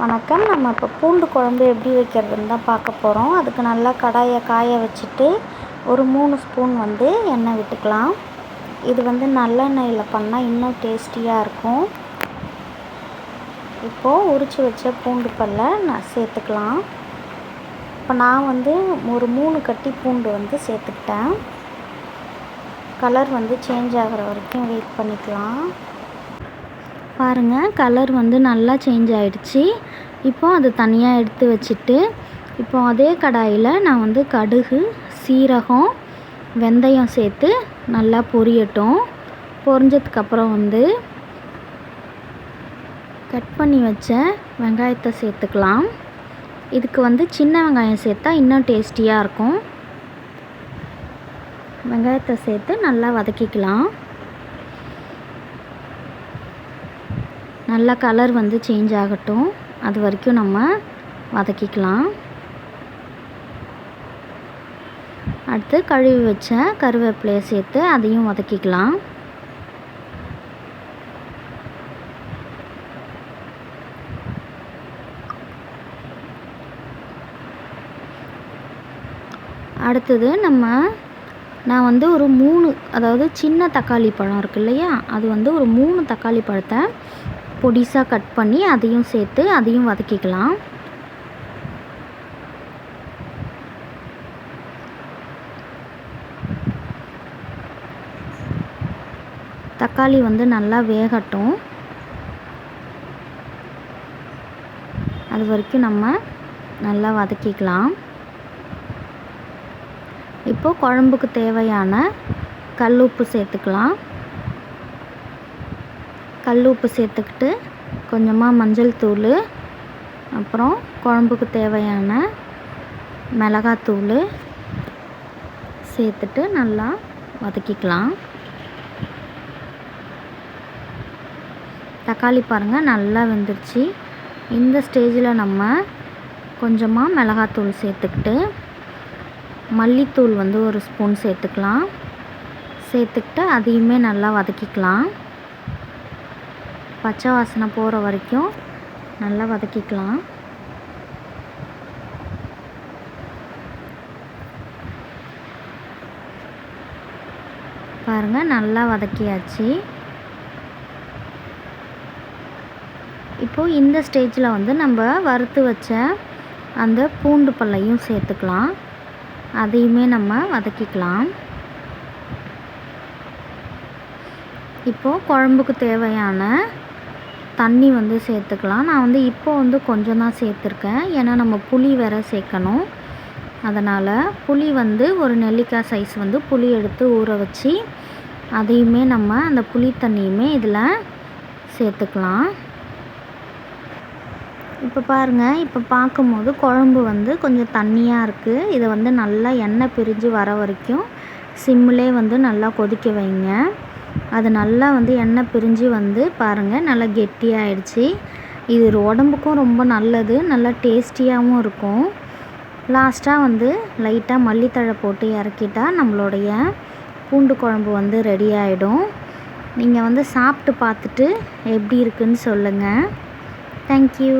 வணக்கம். நம்ம இப்போ பூண்டு குழம்பு எப்படி வைக்கிறதுன்னு தான் பார்க்க போகிறோம் அதுக்கு நல்லா கடாயை காய வச்சுட்டு ஒரு மூணு ஸ்பூன் வந்து எண்ணெய் விட்டுக்கலாம். இது வந்து நல்லெண்ணெயில் பண்ணால் இன்னும் டேஸ்டியாக இருக்கும். இப்போது உரித்து வச்ச பூண்டு பல்லை நான் சேர்த்துக்கலாம். இப்போ நான் வந்து ஒரு மூணு கட்டி பூண்டு வந்து சேர்த்துக்கிட்டேன். கலர் வந்து சேஞ்ச் ஆகிற வரைக்கும் வெயிட் பண்ணிக்கலாம். பாருங்கள் கலர் வந்து நல்லா சேஞ்ச் ஆகிடுச்சி இப்போ அது தனியாக எடுத்து வச்சுட்டு இப்போ அதே கடாயில் நான் வந்து கடுகு சீரகம் வெந்தயம் சேர்த்து நல்லா பொரியட்டும். பொரிஞ்சதுக்கப்புறம் வந்து கட் பண்ணி வச்ச வெங்காயத்தை சேர்த்துக்கலாம். இதுக்கு வந்து சின்ன வெங்காயம் சேர்த்தா இன்னும் டேஸ்டியாக இருக்கும். வெங்காயத்தை சேர்த்து நல்லா வதக்கிக்கலாம். நல்லா கலர் வந்து சேஞ்ச் ஆகட்டும். அது வரைக்கும் நம்ம வதக்கிக்கலாம். அடுத்து கழுவி வச்ச கருவேப்பிலையை சேர்த்து அதையும் வதக்கிக்கலாம். அடுத்தது நம்ம நான் வந்து ஒரு மூணு அதாவது சின்ன தக்காளி பழம் இருக்கு இல்லையா அது வந்து ஒரு மூணு தக்காளி பழத்தை பொடிசாக கட் பண்ணி அதையும் சேர்த்து அதையும் வதக்கிக்கலாம். தக்காளி வந்து நல்லா வேகட்டும். அது வரைக்கும் நம்ம நல்லா வதக்கிக்கலாம். இப்போது குழம்புக்கு தேவையான கல் உப்பு சேர்த்துக்கலாம். கல் உப்பு சேர்த்துக்கிட்டு கொஞ்சமாக மஞ்சள் தூள் அப்புறம் குழம்புக்கு தேவையான மிளகாத்தூள் சேர்த்துட்டு நல்லா வதக்கிக்கலாம். தக்காளி பாருங்கள் நல்லா வெந்துருச்சு. இந்த ஸ்டேஜில் நம்ம கொஞ்சமாக மிளகாத்தூள் சேர்த்துக்கிட்டு மல்லித்தூள் வந்து ஒரு ஸ்பூன் சேர்த்துக்கலாம். சேர்த்துக்கிட்டு அதையுமே நல்லா வதக்கிக்கலாம். பச்சை வாசனை போகிற வரைக்கும் நல்லா வதக்கிக்கலாம். பாருங்கள் நல்லா வதக்கியாச்சு. இப்போது இந்த ஸ்டேஜில் வந்து நம்ம வறுத்து வச்ச அந்த பூண்டு பல்லையும் சேர்த்துக்கலாம். அதையுமே நம்ம வதக்கிக்கலாம். இப்போது குழம்புக்கு தேவையான தண்ணி வந்து சேர்த்துக்கலாம். நான் வந்து இப்போ வந்து கொஞ்சம் தான் சேர்த்துருக்கேன். ஏன்னா நம்ம புளி வேற சேர்க்கணும். அதனால் புளி வந்து ஒரு நெல்லிக்காய் சைஸ் வந்து புளி எடுத்து ஊற வச்சு அதையுமே நம்ம அந்த புளி தண்ணியுமே இதில் சேர்த்துக்கலாம். இப்போ பாருங்கள் இப்போ பார்க்கும்போது குழம்பு வந்து கொஞ்சம் தண்ணியாக இருக்குது இதை வந்து நல்லா எண்ணெய் பிரிஞ்சு வர வரைக்கும் சிம்மிலே வந்து நல்லா கொதிக்க வைங்க. அது நல்லா வந்து எண்ணெய் பிரிஞ்சு வந்து பாருங்கள் நல்லா கெட்டியாகிடுச்சு இது உடம்புக்கும் ரொம்ப நல்லது நல்லா டேஸ்டியாகவும் இருக்கும். லாஸ்ட்டாக வந்து லைட்டாக மல்லித்தழை போட்டு இறக்கிட்டால் நம்மளுடைய பூண்டு குழம்பு வந்து ரெடி ஆகிடும் நீங்கள் வந்து சாப்பிட்டு பார்த்துட்டு எப்படி இருக்குன்னு சொல்லுங்கள் தேங்க்யூ